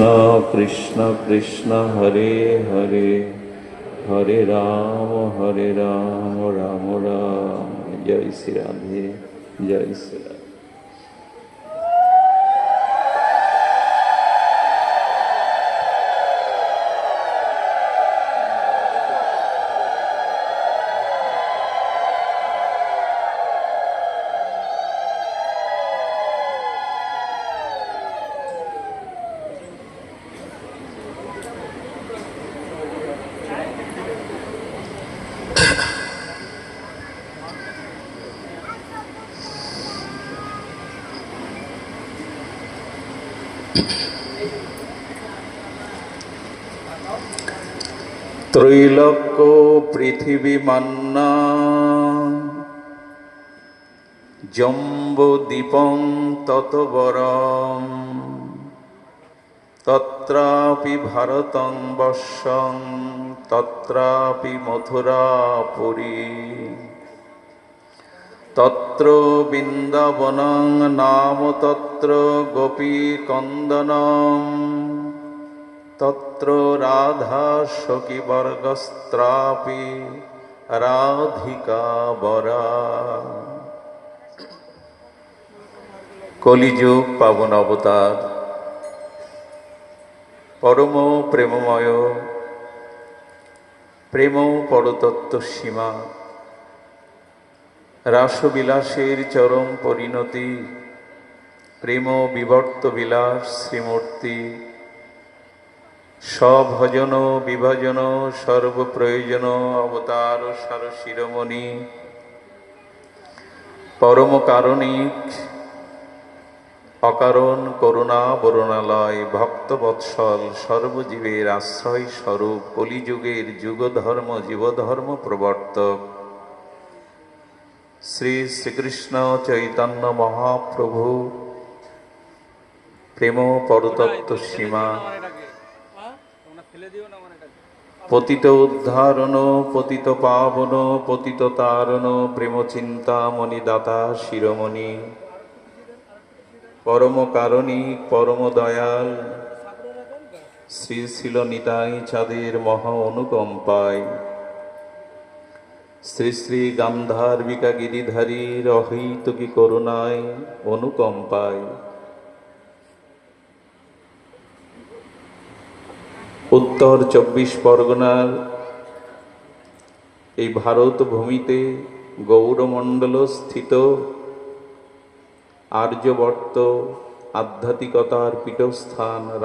कृष्ण कृष्ण कृष्ण, हरे हरे। हरे राम हरे राम राम राम। जय श्री राधे, जय श्री राधे। ত্রৈলোক্য পৃথিবী মান্না জম্বদ্বীপং ততবরম তত্রাপি ভারতং বর্ষং তত্রাপি মথুরাপুরী। তত্র বৃন্দাবনং নাম তত্র গোপীকন্দনম। তত্র রাধা সখীবর্গস্ত্রাপি রাধিকা বরা। কলিযুগ পাবন অবতার। পরম প্রেমময়। প্রেম পরতত্ত্ব সীমা রাসবিলাসের চরম পরিণতি, প্রেম বিবর্ত বিলাস শ্রীমূর্তি। সভজন বিভাজন সর্বপ্রয়োজন অবতার সার শিরোমণি। পরম কারণিক, অকারণ করুণা বরুণালয় ভক্তবৎসল সর্বজীবের আশ্রয় স্বরূপ কলিযুগের যুগধর্ম, জীবধর্ম প্রবর্তক। শ্রী শ্রীকৃষ্ণ চৈতন্য মহাপ্রভু। প্রেম পরতত্ত্ব সীমা। পতিত উদ্ধারণ, পতিত পাবন, পতিত তারণ, প্রেম চিন্তামণি দাতা শিরোমণি। পরম কারণিক পরম দয়াল। শ্রী ছিল নিতাই চাঁদের মহা অনুকম্পায়। শ্রী শ্রী গান্ধার্বিকা গিরিধারীর অহৈতুকী করুণায় অনুকম্পায়। উত্তর চব্বিশ পরগনার এই ভারত ভূমিতে গৌরমণ্ডল স্থিত আর্যবর্ত আধ্যাত্মিকতার পীঠস্থান